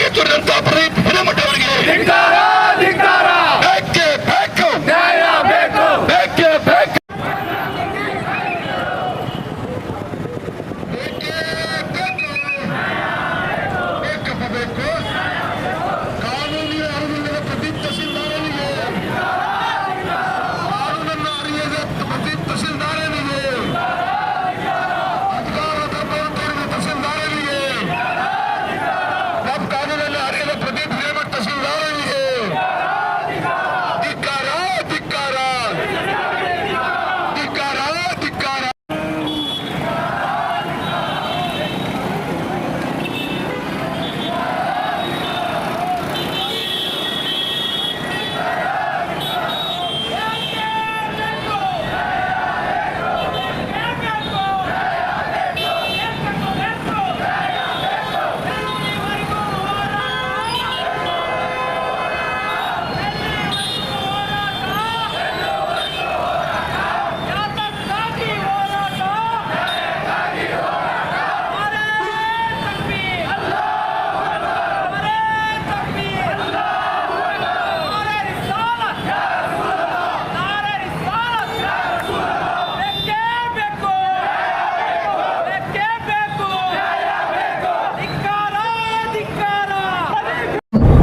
ಅವರಿಗೆ ತುರಿದಂತಹ ಪ್ರದೀಪ್ ಹಿರೇಮಠ ಅವರಿಗೆ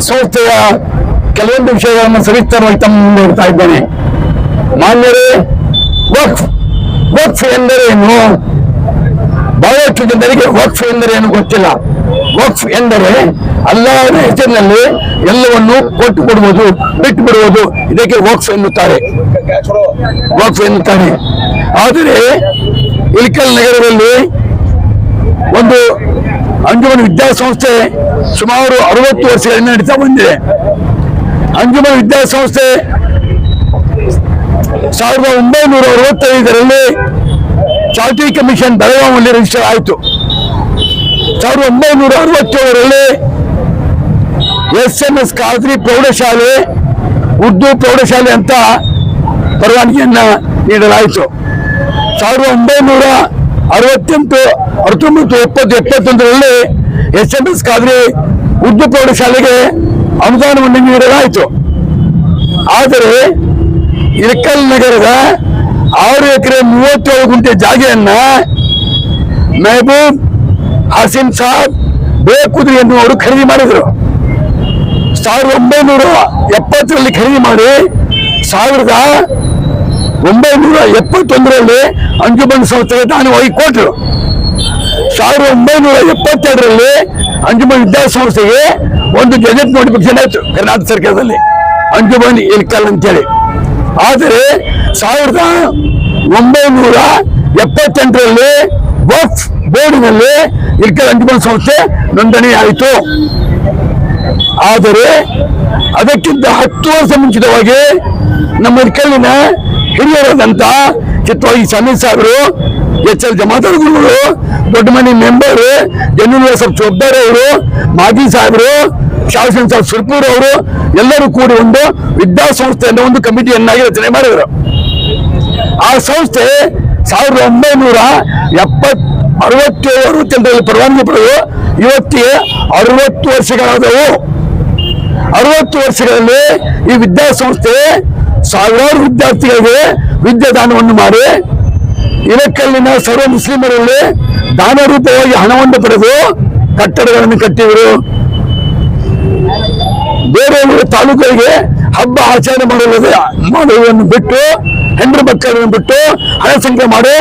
ಸಂಸ್ಥೆಯ ಕೆಲವೊಂದು ವಿಷಯಗಳನ್ನು ಸವಿಸ್ತಾರವಾಗಿ ತಮ್ಮ ಮುಂದೆ ಇದ್ದೇನೆ. ಮಾನ್ಯರೇ, ವಕ್ಫ್ ವಕ್ಫ್ ಎಂದರೇನು? ಬಹಳಷ್ಟು ಜನರಿಗೆ ವಕ್ಫ್ ಏನು ಗೊತ್ತಿಲ್ಲ. ವಕ್ಫ್ ಎಂದರೆ ಅಲ್ಲಾದ ಹೆಸರಿನಲ್ಲಿ ಎಲ್ಲವನ್ನು ಕೊಟ್ಟು ಕೊಡುವುದು, ಬಿಟ್ಟು ಬಿಡುವುದು. ಇದಕ್ಕೆ ವಕ್ಫ್ ಎನ್ನುತ್ತಾರೆ. ವಕ್ಫ್ ಎನ್ನುತ್ತಾರೆ. ಆದರೆ ಇಲ್ಕಲ್ ನಗರದಲ್ಲಿ ಒಂದು ಅಂಜುಮನ್ ವಿದ್ಯಾಸಂಸ್ಥೆ ಸುಮಾರು ಅರವತ್ತು ವರ್ಷಗಳಿಂದ ನಡೀತಾ ಬಂದಿದೆ. ಅಂಜುಮನ್ ವಿದ್ಯಾಸಂಸ್ಥೆ ಸಾವಿರದ ಒಂಬೈನೂರ ಅರವತ್ತೈದರಲ್ಲಿ ಚಾರ್ಟಿ ಕಮಿಷನ್ ಬೆಳಗಾವಿಯಲ್ಲಿ ರಿಜಿಸ್ಟರ್ ಆಯಿತು. ಸಾವಿರದ ಒಂಬೈನೂರ ಅರವತ್ತೇಳರಲ್ಲಿ ಎಸ್ ಎಂ ಎಸ್ ಖಾದ್ರಿ ಪ್ರೌಢಶಾಲೆ, ಉರ್ದು ಪ್ರೌಢಶಾಲೆ ಅಂತ ಪರವಾನಗಿಯನ್ನು ನೀಡಲಾಯಿತು. ಸಾವಿರದ ಒಂಬೈನೂರ ಅರವತ್ತೆಂಟು ಹತ್ತೊಂಬತ್ತು ಎಪ್ಪತ್ತು, ಎಪ್ಪತ್ತೊಂದರಲ್ಲಿ S M S Khadri Urdu ಪ್ರೌಢಶಾಲೆಗೆ ಅನುದಾನವನ್ನು ನೀಡಲಾಯಿತು. ಆದರೆ ಇರಕಲ್ ನಗರದ ಆರು ಎಕರೆ ಮೂವತ್ತೇಳು ಗುಂಟೆ ಜಾಗೆಯನ್ನ ಮೆಹಬೂಬ್ ಹಸೀನ್ ಸಾಬ್, ಬೇಕುದ್ರಿ ಎನ್ನುವರು ಖರೀದಿ ಮಾಡಿದರು. ಸಾವಿರದ ಒಂಬೈನೂರ ಎಪ್ಪತ್ತರಲ್ಲಿ ಖರೀದಿ ಮಾಡಿ ಸಾವಿರದ ಒಂಬೈನೂರ ಎಪ್ಪತ್ತೊಂದರಲ್ಲಿ ಅಂಜುಮನ್ ಸಂಸ್ಥೆಗೆ ದಾನವಾಗಿ ಕೊಟ್ಟರು ಸಾವಿರದ ಒಂಬೈನೂರ ಎಪ್ಪತ್ತೆರಡರಲ್ಲಿ ಅಂಜುಮನ್ ವಿದ್ಯಾಸಂಸ್ಥೆಗೆ ಒಂದು ಗೆಜೆಟ್ ನೋಟಿಫಿಕೇಶನ್ ಆಯಿತು ಕರ್ನಾಟಕ ಸರ್ಕಾರದಲ್ಲಿ. ಅಂಜುಮನ್ ಇಲ್ಕಲ್ ಅಂತೇಳಿ. ಆದರೆ ಸಾವಿರದ ಒಂಬೈನೂರ ಎಪ್ಪತ್ತೆಂಟರಲ್ಲಿ ವಕ್ಫ್ ಬೋರ್ಡಿನಲ್ಲಿ ಇಲ್ಕಲ್ ಅಂಜುಮನ್ ಸಂಸ್ಥೆ ನೋಂದಣಿ ಆಯಿತು. ಆದರೆ ಅದಕ್ಕಿಂತ ಹತ್ತು ವರ್ಷ ಮುಂಚಿತವಾಗಿ ನಮ್ಮ ಇಲ್ಕಲ್ಲಿನ ಹಿರಿಯರಾದಂತ ಚಿತ್ರವಾಗಿ ಸಮೀರ್ ಸಾಹೇಬರು, ಎಚ್ ಎಲ್ ಜಮಾದಾರ್ ಗುರುಗಳು ದೊಡ್ಡ ಮನೆ ಮೆಂಬರ್ ಜಮೀನು ಸಾಹೇಬ್ ಅವರು ಮಾಜಿ ಸಾಹೇಬರು, ಶಾಸನ ಸಾಹೇಬ್ ಸುರ್ಪೂರ್ ಅವರು, ಎಲ್ಲರೂ ಕೂಡಿ ಒಂದು ವಿದ್ಯಾಸಂಸ್ಥೆ ಅನ್ನೋ ಒಂದು ಕಮಿಟಿಯನ್ನಾಗಿ ರಚನೆ ಮಾಡಿದರು. ಆ ಸಂಸ್ಥೆ ಸಾವಿರದ ಒಂಬೈನೂರ ಎಪ್ಪತ್ ಅರವತ್ತೇಳು ಅರವತ್ತೆಂಟರಲ್ಲಿ ಪರವಾನಗಿ ಪಡೆದು ಇವತ್ತಿಗೆ ಅರವತ್ತು ವರ್ಷಗಳಾದವು. ಅರವತ್ತು ವರ್ಷಗಳಲ್ಲಿ ಈ ವಿದ್ಯಾಸಂಸ್ಥೆ ಸಾವಿರಾರು ವಿದ್ಯಾರ್ಥಿಗಳಿಗೆ ವಿದ್ಯಾದಾನವನ್ನು ಮಾಡಿ ಇಳಕಲ್ಲಿನ ಸರ್ವ ಮುಸ್ಲಿಮರಲ್ಲಿ ದಾನ ರೂಪವಾಗಿ ಹಣವನ್ನು ಪಡೆದು ಕಟ್ಟಡಗಳನ್ನು ಕಟ್ಟಿದರು. ಬೇರೆ ತಾಲೂಕಿಗೆ ಹಬ್ಬ ಆಚರಣೆ ಮಾಡಲು ಮಾಡುವುದನ್ನು ಬಿಟ್ಟು ಹೆಣ್ಣು ಮಕ್ಕಳನ್ನು ಬಿಟ್ಟು ಹಣ ಸಂಖ್ಯೆ ಮಾಡಿ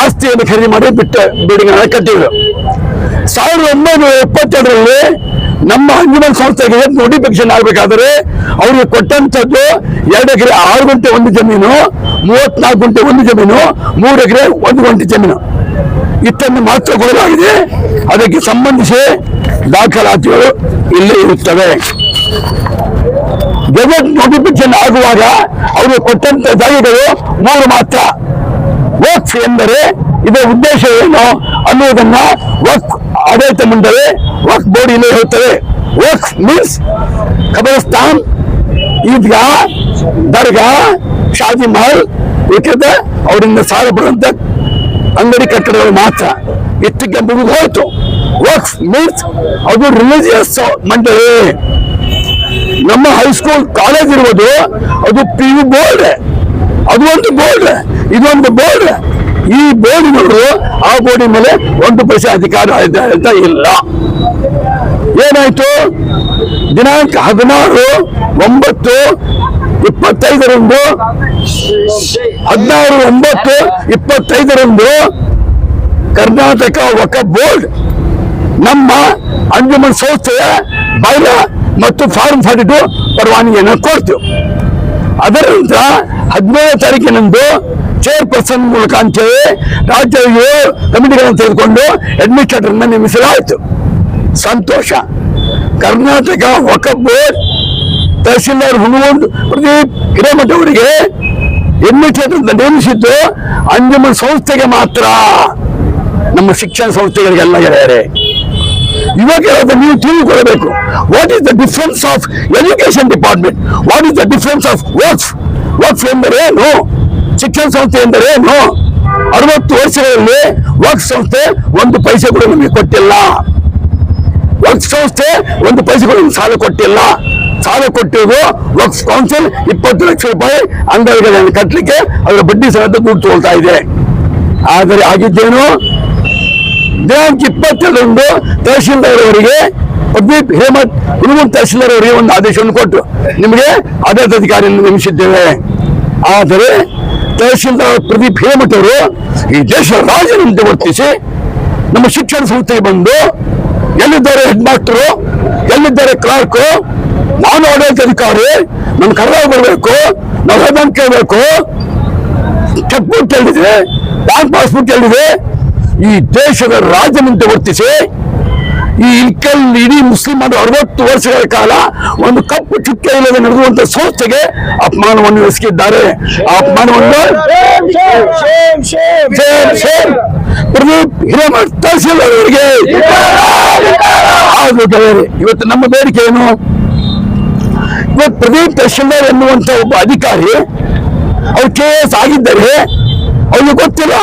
ಆಸ್ತಿಯನ್ನು ಖರೀದಿ ಮಾಡಿ ಬಿಟ್ಟ ಬಿಲ್ಡಿಂಗ್ ಕಟ್ಟಿದರು. ಸಾವಿರದ ಒಂಬೈನೂರ ಎಪ್ಪತ್ತೆರಡರಲ್ಲಿ ನಮ್ಮ ಅಂಜುಮನ್ ಸಂಸ್ಥೆಗೆ ನೋಟಿಫಿಕೇಶನ್ ಆಗಬೇಕಾದರೆ ಅವರಿಗೆ ಕೊಟ್ಟಂತದ್ದು ಎರಡು ಎಕರೆ ಆರು ಗಂಟೆ ಒಂದು ಜಮೀನು, ಮೂವತ್ನಾಲ್ಕು ಗಂಟೆ ಒಂದು ಜಮೀನು, ಮೂರು ಎಕರೆ ಒಂದು ಗಂಟೆ ಜಮೀನು. ಇಷ್ಟನ್ನು ಮಾತ್ರ ಕೊಡಲಾಗಿದೆ. ಅದಕ್ಕೆ ಸಂಬಂಧಿಸಿ ದಾಖಲಾತಿಗಳು ಇಲ್ಲೇ ಇರುತ್ತವೆ. ಗೆಜೆಟ್ ನೋಟಿಫಿಕೇಶನ್ ಆಗುವಾಗ ಅವರು ಕೊಟ್ಟಂತ ಜಾಗಗಳು ಮೂರು ಮಾತ್ರ. ವಕ್ಫ್ ಎಂದರೆ ಇದರ ಉದ್ದೇಶ ಏನು ಅನ್ನುವುದನ್ನ ವಕ್ಫ್ ಆಡಳಿತ ಮಂಡಳಿ, ವಕ್ಫ್ ಬೋರ್ಡ್ ಇಲ್ಲಿ ಹೇಳ್ತವೆ ವಕ್ಫ್ ಮೀನ್ಸ್ ಖಬರಸ್ತಾನ್ ಈದ್ಗಾ, ದರ್ಗಾ ಶಾಜಿ ಮಹಲ್ ಏಕೆಂದ್ರೆ ಅವರಿಂದ ಸಾಲ ಬರುವಂತ ಅಂಗಡಿ ಕಟ್ಟಡಗಳು ಮಾತ್ರ. ಇಷ್ಟಕ್ಕೆ ಮುಗಿದೋಯ್ತು ವಕ್ಫ್ ಮೀನ್ಸ್ ಅದು ರಿಲಿಜಿಯಸ್ ಮಂಡಳಿ. ನಮ್ಮ ಹೈಸ್ಕೂಲ್, ಕಾಲೇಜ್ ಇರುವುದು ಅದು ಪಿ ಯು ಬೋರ್ಡ್. ಅದು ಒಂದು ಬೋರ್ಡ್ ಇದೊಂದು ಬೋರ್ಡ್ ಈ ಬೋರ್ಡ್ಗಳು ಆ ಬೋರ್ಡಿನ ಮೇಲೆ ಒಂದು ಪೈಸೆ ಅಧಿಕಾರ ಅಂತ ಇಲ್ಲ. ಏನಾಯ್ತು? ದಿನಾಂಕ ಹದಿನಾರು, ಒಂಬತ್ತು, ಇಪ್ಪತ್ತೈದರಂದು, ಹದಿನಾರು, ಒಂಬತ್ತು, ಇಪ್ಪತ್ತೈದರಂದು ಕರ್ನಾಟಕ ಒಕ್ಕ ಬೋರ್ಡ್ ನಮ್ಮ ಅಂಜುಮನ್ ಸಂಸ್ಥೆಯ ಬೈಲ ಮತ್ತು ಫಾರ್ಮ್ ಫಾರ್ಟಿ ಟು ಪರವಾನಗಿಯನ್ನು ಕೊಡ್ತೀವಿ ಅದರ ನಂತರ ಹದಿನೇಳು ತಾರೀಕಿನಂದು ಚೇರ್ಪರ್ಸನ್ ಮೂಲಕ ಅಂತೇಳಿ ರಾಜ್ಯ ಕಮಿಟಿಗಳನ್ನು ತೆಗೆದುಕೊಂಡು ಅಡ್ಮಿನಿಸ್ಟ್ರೇಟರ್ನ ನೇಮಿಸಲಾಯಿತು. ಸಂತೋಷ. ಕರ್ನಾಟಕ ವಕಫ್ ತಹಸೀಲ್ದಾರ್ ಹುಣಗುಂದ್ ಪ್ರದೀಪ್ ಹಿರೇಮಠ ಅವರಿಗೆ ಅಡ್ಮಿನಿಸ್ಟ್ರೇಟರ್ ನೇಮಿಸಿದ್ದು ಅಂಜುಮನ್ ಸಂಸ್ಥೆಗೆ ಮಾತ್ರ. ನಮ್ಮ ಶಿಕ್ಷಣ ಸಂಸ್ಥೆಗಳಿಗೆಲ್ಲ ಗೆಳೆಯರೆ, ಇವಾಗ ನೀವು ತಿಳಿದುಕೊಳ್ಳಬೇಕು what is the difference of education department what is the difference of works works ಎಂದರೇನು ಶಿಕ್ಷಣ ಸಂಸ್ಥೆ ಎಂದರೇನು ಅರವತ್ತು ವರ್ಷಗಳಲ್ಲಿ ವರ್ಕ್ ಸಂಸ್ಥೆ ಒಂದು ಪೈಸೆ ಕೂಡ ನಮಗೆ ಕೊಟ್ಟಿಲ್ಲ. ವರ್ಕ್ ಸಂಸ್ಥೆ ಒಂದು ಪೈಸೆ ಕೂಡ ನಮ್ಗೆ ಸಾಲ ಕೊಟ್ಟಿಲ್ಲ. ಸಾಲ ಕೊಟ್ಟಿರೋದು ವರ್ಕ್ಸ್ ಕೌನ್ಸಿಲ್ ಇಪ್ಪತ್ತು ಲಕ್ಷ ರೂಪಾಯಿ ಅಂಗಡಿಗಳನ್ನು ಕಟ್ಟಲಿಕ್ಕೆ ಅದರ ಬಡ್ಡಿ ಸಹಿತ ದುಡ್ಡು ತಗೊಳ್ತಾ ಇದೆ. ಆದರೆ ಆಗಿದ್ದೇನು ದಿನಾಂಕ ಇಪ್ಪತ್ತೆರಡರಂದು ತಹಶೀಲ್ದಾರ್ ಅವರಿಗೆ ಪ್ರದೀಪ್ ಹೇಮಂತ್ ಹುಡುಗನ್ ತಹಶೀಲ್ದಾರ್ ಅವರಿಗೆ ಒಂದು ಆದೇಶವನ್ನು ಕೊಟ್ಟು ನಿಮಗೆ ಆಡಳಿತಾಧಿಕಾರಿಯನ್ನು ನೇಮಿಸಿದ್ದೇವೆ. ಆದರೆ ತಹಶೀಲ್ದಾರ್ ಪ್ರದೀಪ್ ಹೇಮಠ್ ಅವರು ಈ ದೇಶದ ರಾಜನಂತೆ ವರ್ತಿಸಿ ನಮ್ಮ ಶಿಕ್ಷಣ ಸಂಸ್ಥೆಗೆ ಬಂದು ಎಲ್ಲಿದ್ದಾರೆ ಹೆಡ್ ಮಾಸ್ಟರು ಎಲ್ಲಿದ್ದಾರೆ ಕ್ಲಾರ್ಕು, ನಾನು ಆಡಳಿತಾಧಿಕಾರಿ ನನ್ನ ಕರ್ನಾಟಕ ಬರಬೇಕು ನಾವು ಬ್ಯಾಂಕ್ ಕೇಳಬೇಕು ಚೆಕ್ ಬುಕ್ ಬ್ಯಾಂಕ್ ಪಾಸ್ಬುಕ್ ಕೇಳಿದೆ ಈ ದೇಶದ ರಾಜನಂತೆ ವರ್ತಿಸಿ ಈ ಇಲ್ಕಲ್ ಇಡೀ ಮುಸ್ಲಿಮರು ಅರವತ್ತು ವರ್ಷಗಳ ಕಾಲ ಒಂದು ಕಪ್ಪು ಚುಕ್ಕೆ ಇಲ್ಲದೆ ನಡೆದುವಂತ ಸಂಸ್ಥೆಗೆ ಅಪಮಾನವನ್ನು ಎಸಗಿದ್ದಾರೆ. ಆ ಅಪಮಾನವನ್ನು ಅವರಿಗೆ ಇವತ್ತು ನಮ್ಮ ಬೇಡಿಕೆ ಏನು? ಇವತ್ತು ಪ್ರದೀಪ್ ತಹಶೀಲ್ದಾರ್ ಎನ್ನುವಂತ ಒಬ್ಬ ಅಧಿಕಾರಿ, ಅವ್ರು ಕೆ ಎಸ್ ಆಗಿದ್ದರೆ, ಅವ್ರಿಗೆ ಗೊತ್ತಿಲ್ಲ,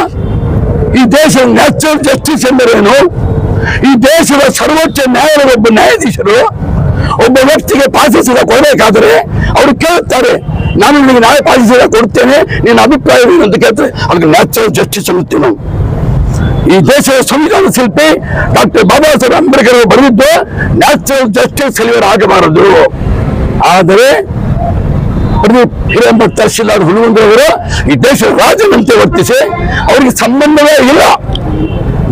ಈ ದೇಶದ ನ್ಯಾಚುರಲ್ ಜಸ್ಟಿಸ್ ಎಂದರೇನು ಈ ದೇಶದ ಸರ್ವೋಚ್ಚ ನ್ಯಾಯಾಲಯದ ಒಬ್ಬ ನ್ಯಾಯಾಧೀಶರು ಒಬ್ಬ ವ್ಯಕ್ತಿಗೆ ಪಾಸಿಸಿದ ಕೊಡಬೇಕಾದ್ರೆ ಅವರು ಕೇಳುತ್ತಾರೆ, ನಾನು ನಿಮಗೆ ನಾಳೆ ಪಾಸಿಸಿದ ಕೊಡ್ತೇನೆ, ನಿನ್ನ ಅಭಿಪ್ರಾಯ ಏನು? ಅಂತ ಕೇಳ್ತಾರೆ. ಅದಕ್ಕೆ ನ್ಯಾಚುರಲ್ ಜಸ್ಟಿಸ್ ಅನ್ನುತ್ತೀವಿ ನಾವು. ಈ ದೇಶದ ಸಂವಿಧಾನ ಶಿಲ್ಪಿ ಡಾಕ್ಟರ್ ಬಾಬಾ ಸಾಹೇಬ್ ಅಂಬೇಡ್ಕರ್ ಬರೆದಿದ್ದು ನ್ಯಾಚುರಲ್ ಜಸ್ಟಿಸ್ ಕಲಿಯವರು ಆಗಬಾರದು. ಆದರೆ ಪ್ರದೀಪ್ ತಹಶೀಲ್ದಾರ್ ಹುಲುವಂದ್ರವರು ಈ ದೇಶದ ರಾಜನಂತೆ ವರ್ತಿಸಿ, ಅವರಿಗೆ ಸಂಬಂಧವೇ ಇಲ್ಲ.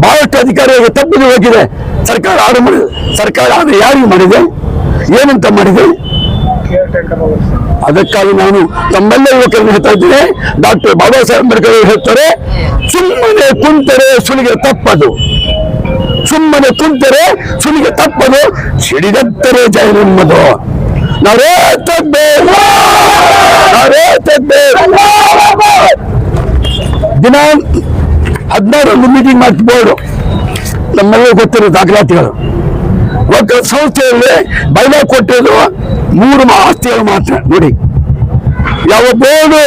ಬಹಳಷ್ಟು ಅಧಿಕಾರಿಗಳಿಗೆ ತಪ್ಪು ಹೋಗಿದೆ. ಸರ್ಕಾರ ಆರ್ಡರ್ ಮಾಡಿದೆ ಸರ್ಕಾರ ಆದ್ರೆ ಯಾರಿಗೆ ಮಾಡಿದೆ? ಏನಂತ ಮಾಡಿದೆ? ಅದಕ್ಕಾಗಿ ನಾನು ತಮ್ಮೆಲ್ಲ ಯುವಕರನ್ನು ಹೇಳ್ತಾ ಇದ್ದೀನಿ. ಡಾಕ್ಟರ್ ಬಾಬಾ ಸಾಹೇಬ್ ಅಂಬೇಡ್ಕರ್ ಹೇಳ್ತಾರೆ, ಸುಮ್ಮನೆ ಕುಂತರೆ ಸುಲಿಗೆ ತಪ್ಪದು. ಸುಮ್ಮನೆ ಕುಂತರೆ ಸುಲಿಗೆ ತಪ್ಪದು. ಸಿಡಿದತ್ತರೆ ಜಯ ನಮ್ಮದು ನಾವೇ ತಗ್ಬೇಕು ನಾವೇ ತಗ್ಬೇಕು ದಿನ ಹದಿನಾರೊಂದು ಮೀಟಿಂಗ್ ಮಾಡ್ತಿ ಬೋರ್ಡು ನಮ್ಮೆಲ್ಲ ಗೊತ್ತಿರೋ ದಾಖಲಾತಿಗಳು. ಒಟ್ಟು ಸಂಸ್ಥೆಯಲ್ಲಿ ಬೈಲಾ ಕೊಟ್ಟಿದ್ದು ಮೂರು ಆಸ್ತಿಗಳು ಮಾತ್ರ. ನೋಡಿ. ಯಾವ ಬೋರ್ಡು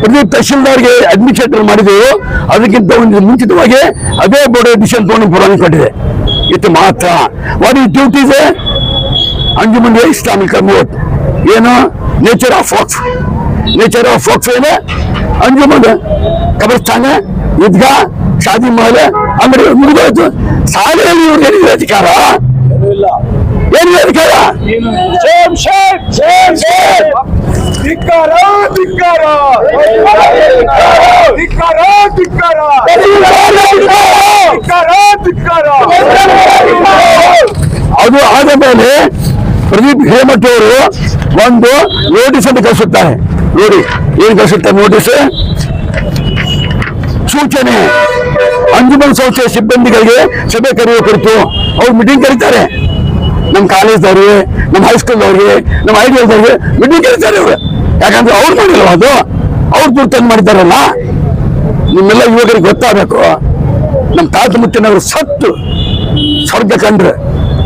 ಪ್ರದೀಪ್ ತಹಶೀಲ್ದಾರ್ಗೆ ಅಡ್ಮಿನಿಸ್ಟ್ರೇಟರ್ ಮಾಡಿದೆಯೋ ಅದಕ್ಕಿಂತ ಒಂದು ಮುಂಚಿತವಾಗಿ ಅದೇ ಬೋರ್ಡ್ ಅಡ್ಮಿಷನ್ ತಗೊಂಡು ಪುರಾಣ ಕೊಟ್ಟಿದೆ. ಇದು ಮಾತ್ರ. ವಾಟ್ ಈ ಡ್ಯೂಟೀಸ್ ಅಂಜುಮನ್ ಇಸ್ಲಾಮಿಕ್ ಕಮೋಟ್ ಏನು? Nature of fox nature of fox ಏನು? ಅಂಜುಮನ್ ಕಬರ್ಸ್ತಾನ ಈದ್ಗಾ ಶಾದಿ ಮಹಲ್ ಅಂಗಡಿ ಮುಗಿದೋಯ್ತು. ಶಾಲೆಯಲ್ಲಿ ಇವ್ರಿಗೆ ಏನಿದೆ ಅಧಿಕಾರ? ಏನಿದೆ ಅಧಿಕಾರ? ಧಿಕ್ಕಾರ ಧಿಕ್ಕಾರ. ಧಿಕ್ಕಾರ ಧಿಕ್ಕಾರ. ಧಿಕ್ಕಾರ ಧಿಕ್ಕಾರ. ಅದು ಆದ ಮೇಲೆ ಪ್ರದೀಪ್ ಹೇಮಠ್ ಅವರು ಒಂದು ನೋಟಿಸ್ ಅಂತ ಕಳಿಸುತ್ತಾರೆ. ನೋಡಿ ಏನ್ ಕಳಿಸುತ್ತಾರೆ ನೋಟಿಸ್ ಸೂಚನೆ ಅಂಜುಮನ್ ಸಂಸ್ಥೆಯ ಸಿಬ್ಬಂದಿಗಳಿಗೆ ಸಭೆ ಕರೆಯುವ ಕುರಿತು ಅವ್ರು ಮೀಟಿಂಗ್ ಕರೀತಾರೆ. ನಮ್ಮ ಕಾಲೇಜ್ದವ್ರಿಗೆ ನಮ್ಮ ಹೈಸ್ಕೂಲ್ದವ್ರಿಗೆ ನಮ್ಮ ಐಡಿಯಲ್ದವ್ರಿಗೆ ಮೀಟಿಂಗ್ ಕರೀತಾರೆ ಅವರು ಯಾಕಂದ್ರೆ ಅವ್ರು ಮಾಡಿಲ್ವ ಅದು? ಅವ್ರು ದುಡ್ಡು ಮಾಡಿದಾರಲ್ಲ ನಿಮ್ಮೆಲ್ಲ ಯುವಕರಿಗೆ ಗೊತ್ತಾಗಬೇಕು. ನಮ್ಮ ತಾತ ಮುತ್ತಿನವರು ಸತ್ತು. ಸ್ವರ್ಗ ಕಂಡ್ರೆ.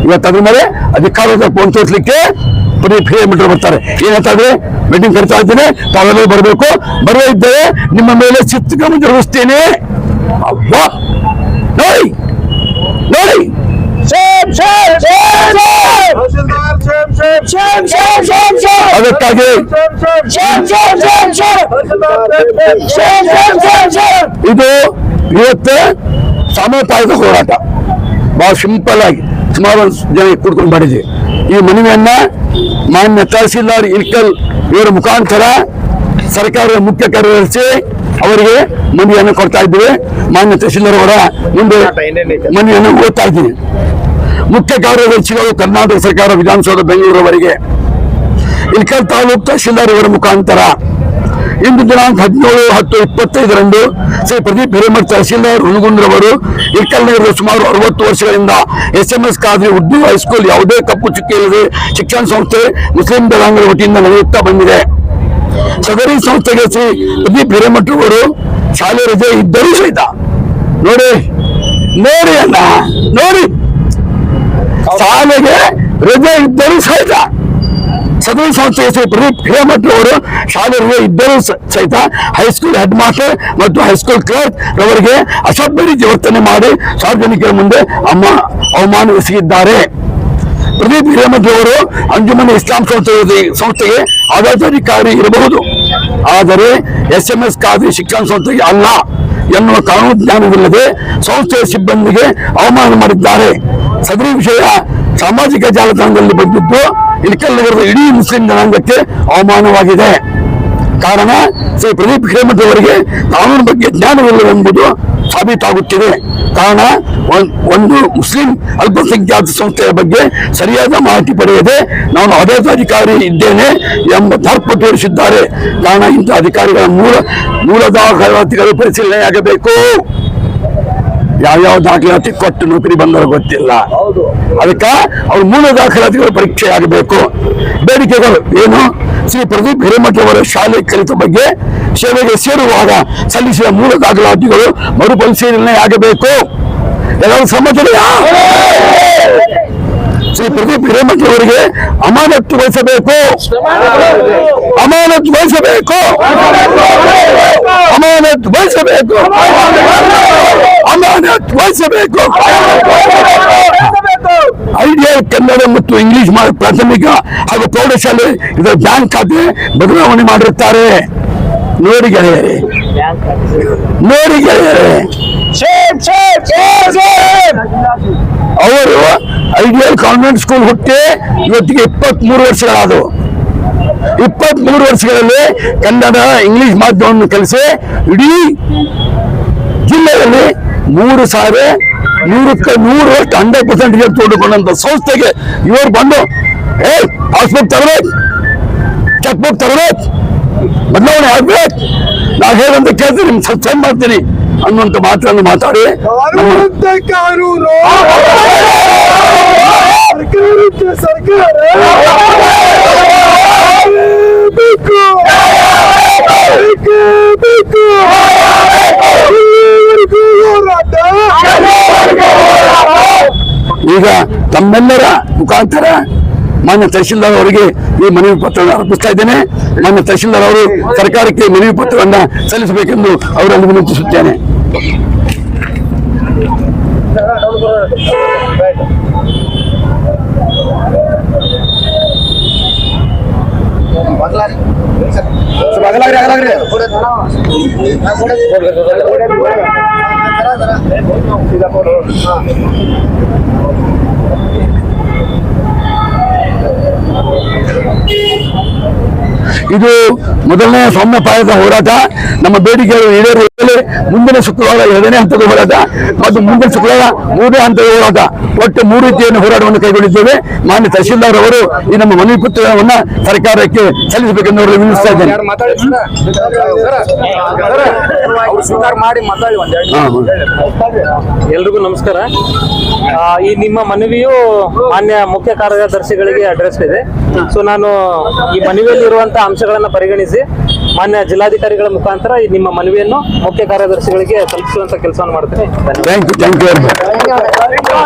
ಇವತ್ತು ಅದ್ರ ಮೇಲೆ ಅಧಿಕಾರದ ಫೋನ್ ತೋರಿಸ್ಲಿಕ್ಕೆ ಪ್ರತಿ ಮೀಟರ್ ಬರ್ತಾರೆ. ಏನ್ ಹೇಳ್ತಾ ಮೀಟಿಂಗ್ ಕರ್ತಾ ಇದ್ದೀನಿ ತಾವೆಲ್ಲರೂ ಬರಬೇಕು. ಬರದೇ ಇದ್ದರೆ ನಿಮ್ಮ ಮೇಲೆ ಶಿಸ್ತು ಕ್ರಮ ಜರುಗಿಸ್ತೇನೆ ನೋಡಿ! ನೋಡಿ! ಅದಕ್ಕಾಗಿ ಇದು ಇವತ್ತು ಸಾಮೂಹಿಕ ಹೋರಾಟ. ಬಹಳ ಸಿಂಪಲ್ ಆಗಿ ಸುಮಾರು ಜನ ಕೂತ್ಕೊಂಡು ಮಾಡಿದ್ವಿ. ಈ ಮನವಿಯನ್ನ ಮಾನ್ಯ ತಹಸೀಲ್ದಾರ್ ಇಲ್ಕಲ್ ಇವರ ಮುಖಾಂತರ ಸರ್ಕಾರದ ಮುಖ್ಯ ಕಾರ್ಯದರ್ಶಿ ಅವರಿಗೆ ಮನವಿಯನ್ನು ಕೊಡ್ತಾ ಇದ್ದೀವಿ. ಮಾನ್ಯ ತಹಸೀಲ್ದಾರ್ ಅವರ ಮುಂದೆ ಮನವಿಯನ್ನು ಓದ್ತಾ ಇದ್ದೀನಿ ಮುಖ್ಯ ಕಾರ್ಯದರ್ಶಿಗಳು ಕರ್ನಾಟಕ ಸರ್ಕಾರ ವಿಧಾನಸೌಧ ಬೆಂಗಳೂರವರೆಗೆ ಇಲ್ಕಲ್ ತಾಲೂಕು ತಹಶೀಲ್ದಾರ್ ಇವರ ಮುಖಾಂತರ ಇಂದು ದಿನಾಂಕ ಹದಿನೇಳು ಹತ್ತು ಇಪ್ಪತ್ತೈದರಂದು ಶ್ರೀ ಪ್ರದೀಪ್ ಹಿರೇಮಠ್ ತಹಶೀಲ್ದಾರ್ ಹುಣಗುಂದ್ರವರು, ಇಕ್ಕಲ್ನಗರದ ಸುಮಾರು ಅರವತ್ತು ವರ್ಷಗಳಿಂದ S M S Khadri Urdu high school ಯಾವುದೇ ಕಪ್ಪು ಚುಕ್ಕಿ ಇಲ್ಲದೆ ಶಿಕ್ಷಣ ಸಂಸ್ಥೆ ಮುಸ್ಲಿಂ ಜನಾಂಗದ ವತಿಯಿಂದ ನಡೆಯುತ್ತಾ ಬಂದಿದೆ. ಸದರಿ ಸಂಸ್ಥೆಗೆ ಶ್ರೀ ಪ್ರದೀಪ್ ಹಿರೇಮಠರವರು ಶಾಲೆ ರಜೆ ಇದ್ದರೂ ಸಹಿತ ನೋಡಿ ನೋಡಿ ಅಣ್ಣ, ನೋಡಿ. ಶಾಲೆಗೆ ರಜೆ ಇದ್ದರೂ ಸಹಿತ ಸದರಿ ಸಂಸ್ಥೆಯ ಹೆಸರು ಪ್ರದೀಪ್ ಹಿರೇಮಠ್ ಅವರು ಶಾಲೆಗೆ ಇದ್ದರೂ ಸಹಿತ ಹೈಸ್ಕೂಲ್ ಹೆಡ್ ಮಾಸ್ಟರ್ ಮತ್ತು ಹೈಸ್ಕೂಲ್ ಕ್ಲರ್ಕ್ ರವರಿಗೆ ಅಸಭ್ಯ ರೀತಿ ವರ್ತನೆ ಮಾಡಿ ಸಾರ್ವಜನಿಕರ ಮುಂದೆ ಅಮ್ಮ ಅವಮಾನ ಎಸಗಿದ್ದಾರೆ ಪ್ರದೀಪ್ ಹಿರೇಮಠ್ ಅವರು ಅಂಜುಮನ್ ಇಸ್ಲಾಂ ಸಂಸ್ಥೆ ಸಂಸ್ಥೆಗೆ ಆಡಳಿತಾಧಿಕಾರಿ ಇರಬಹುದು. ಆದರೆ ಎಸ್ ಎಂ ಎಸ್ ಖಾದ್ರಿ ಶಿಕ್ಷಣ ಸಂಸ್ಥೆಗೆ ಅಲ್ಲ ಎನ್ನುವ ಕಾನೂನು ಜ್ಞಾನವಿಲ್ಲದೆ ಸಂಸ್ಥೆಯ ಸಿಬ್ಬಂದಿಗೆ ಅವಮಾನ ಮಾಡಿದ್ದಾರೆ. ಸದರಿ ವಿಷಯ ಸಾಮಾಜಿಕ ಜಾಲತಾಣದಲ್ಲಿ ಬಂದಿದ್ದು ಇಳಕಲ್ ನಗರದ ಇಡೀ ಮುಸ್ಲಿಂ ಜನಾಂಗಕ್ಕೆ ಅವಮಾನವಾಗಿದೆ. ಕಾರಣ ಶ್ರೀ ಪ್ರದೀಪ್ ಹಿರೇಮಠ ಅವರಿಗೆ ಕಾನೂನು ಬಗ್ಗೆ ಜ್ಞಾನವಿಲ್ಲವೆಂಬುದು ಸಾಬೀತಾಗುತ್ತಿದೆ. ಕಾರಣ ಒಂದು ಮುಸ್ಲಿಂ ಅಲ್ಪಸಂಖ್ಯಾತ ಸಂಸ್ಥೆಯ ಬಗ್ಗೆ ಸರಿಯಾದ ಮಾಹಿತಿ ಪಡೆಯದೆ ನಾನು ಆಡಳಿತಾಧಿಕಾರಿ ಇದ್ದೇನೆ ಎಂಬ ತರ್ಪ ತೋರಿಸಿದ್ದಾರೆ ಕಾರಣ ಇಂಥ ಅಧಿಕಾರಿಗಳ ಮೂಲ ಮೂಲದ ಪರಿಶೀಲನೆಯಾಗಬೇಕು. ಯಾವ್ಯಾವ ದಾಖಲಾತಿ ಕೊಟ್ಟು ನೌಕರಿ ಬಂದರೂ ಗೊತ್ತಿಲ್ಲ. ಅದಕ್ಕೆ ಅವ್ರ ಮೂಲ ದಾಖಲಾತಿಗಳ ಪರೀಕ್ಷೆ ಆಗಬೇಕು. ಬೇಡಿಕೆಗಳು ಏನು? ಶ್ರೀ ಪ್ರದೀಪ್ ಹಿರೇಮಠ ಅವರ ಶಾಲೆ ಕಲಿತ ಬಗ್ಗೆ ಸೇವೆಗೆ ಸೇರುವಾಗ ಸಲ್ಲಿಸಿದ ಮೂಲ ದಾಖಲಾತಿಗಳು ಮರುಪರಿಶೀಲನೆ ಆಗಬೇಕು. ಎಲ್ಲರೂ ಸಮಾಚಾರ ಶ್ರೀ ಪ್ರದೀಪ್ ಹಿರೇಮಠ ಅವರಿಗೆ ಅಮಾನತ್ತು ವಹಿಸಬೇಕು. ಅಮಾನತ್ತು ವಹಿಸಬೇಕು. ಅಮಾನತ್ತು ವಹಿಸಬೇಕು. ಅಮಾನತ್ತು ವಹಿಸಬೇಕು. ಐಡಿಯಲ್ ಕನ್ನಡ ಮತ್ತು ಇಂಗ್ಲಿಷ್ ಪ್ರಾಥಮಿಕ ಹಾಗೂ ಪ್ರೌಢಶಾಲೆ ಇದರ ಬ್ಯಾಂಕ್ ಖಾತೆ ಬದಲಾವಣೆ ಮಾಡಿರುತ್ತಾರೆ. ನೋಡಿ ಗೆಳೆಯರೆ. ನೋಡಿ ಗೆಳೆಯರೆ. ಅವರು ಐಡಿಯಲ್ ಕಾನ್ವೆಂಟ್ ಸ್ಕೂಲ್ ಹುಟ್ಟಿ ಇವತ್ತಿಗೆ ಇಪ್ಪತ್ತ್ ಮೂರು ವರ್ಷಗಳಾದವು. ಇಪ್ಪತ್ತ್ ಮೂರು ವರ್ಷಗಳಲ್ಲಿ ಕನ್ನಡ, ಇಂಗ್ಲಿಷ್ ಮಾಧ್ಯಮವನ್ನು ಕಲಿಸಿ ಇಡೀ ಜಿಲ್ಲೆಯಲ್ಲಿ ಮೂರು ಸಾವಿರ ನೂರಕ್ಕೆ ನೂರಷ್ಟು ಹಂಡ್ರೆಡ್ ಪರ್ಸೆಂಟ್ ತೋಡಿಕೊಂಡಂತ ಸಂಸ್ಥೆಗೆ ಇವರು ಬಂದು, ಏ ಪಾಸ್ಬುಕ್ ತರಬೇಕು ಚೆಕ್ ಬುಕ್ ತರಬೇಕು, ಬದಲಾವಣೆ ಆಗ್ಬೇಕು. ನಾವು ಹೇಳಂತ ಕೇಳ್ತೀನಿ, ನಿಮ್ಗೆ ಸ್ವಚ್ಛ ಮಾಡ್ತೀನಿ ಅನ್ನುವಂಥ ಮಾತನ್ನು ಮಾತಾಡಿ. ಸರ್ಕಾರ ಬೇಕು ಬೇಕೇ ಬೇಕು ಇಲ್ಲಿವರೆಗೂ ಹೋರಾಟ ಈಗ ತಮ್ಮೆಲ್ಲರ ಮುಖಾಂತರ ಮಾನ್ಯ ತಹಶೀಲ್ದಾರ್ ಅವರಿಗೆ ಈ ಮನವಿ ಪತ್ರವನ್ನು ಅರ್ಪಿಸ್ತಾ ಇದ್ದೇನೆ. ಮಾನ್ಯ ತಹಶೀಲ್ದಾರ್ ಅವರು ಸರ್ಕಾರಕ್ಕೆ ಮನವಿ ಪತ್ರವನ್ನು ಸಲ್ಲಿಸಬೇಕೆಂದು ಅವರನ್ನು ವಿನಂತಿಸುತ್ತೇನೆ. ಇದು ಮೊದಲನೇ ಸೌಮ್ಯ ಪಾಯದ ಹೋರಾಟ. ನಮ್ಮ ಬೇಡಿಕೆಗಳು ಈಡೇರುವಲ್ಲಿ ಮುಂದಿನ ಶುಕ್ರವಾರ ಎರಡನೇ ಹಂತದ ಹೋರಾಟ ಮತ್ತು ಮುಂದಿನ ಶುಕ್ರವಾರ ಮೂರನೇ ಹಂತದ ಹೋರಾಟ ಒಟ್ಟು ಮೂರು ರೀತಿಯನ್ನು ಹೋರಾಟವನ್ನು ಕೈಗೊಂಡಿದ್ದೇವೆ. ಮಾನ್ಯ ತಹಶೀಲ್ದಾರ್ ಅವರು ಈ ನಮ್ಮ ಮನವಿ ಪುತ್ರವನ್ನು ಸರ್ಕಾರಕ್ಕೆ ಸಲ್ಲಿಸಬೇಕೆಂದು ಅವರು ವಿನಿಸ್ತಾ ಇದ್ದೇನೆ. ಎಲ್ರಿಗೂ ನಮಸ್ಕಾರ. ಈ ನಿಮ್ಮ ಮನವಿಯು ಮಾನ್ಯ ಮುಖ್ಯ ಕಾರ್ಯದರ್ಶಿಗಳಿಗೆ ಅಡ್ರೆಸ್ ಇದೆ. ಸೊ ನಾನು ಈ ಮನವಿಯಲ್ಲಿ ಇರುವಂತಹ ಅಂಶಗಳನ್ನ ಪರಿಗಣಿಸಿ ಮಾನ್ಯ ಜಿಲ್ಲಾಧಿಕಾರಿಗಳ ಮುಖಾಂತರ ಈ ನಿಮ್ಮ ಮನವಿಯನ್ನು ಮುಖ್ಯ ಕಾರ್ಯದರ್ಶಿಗಳಿಗೆ ತಲುಪಿಸುವಂತ ಕೆಲಸವನ್ನು ಮಾಡ್ತೀನಿ.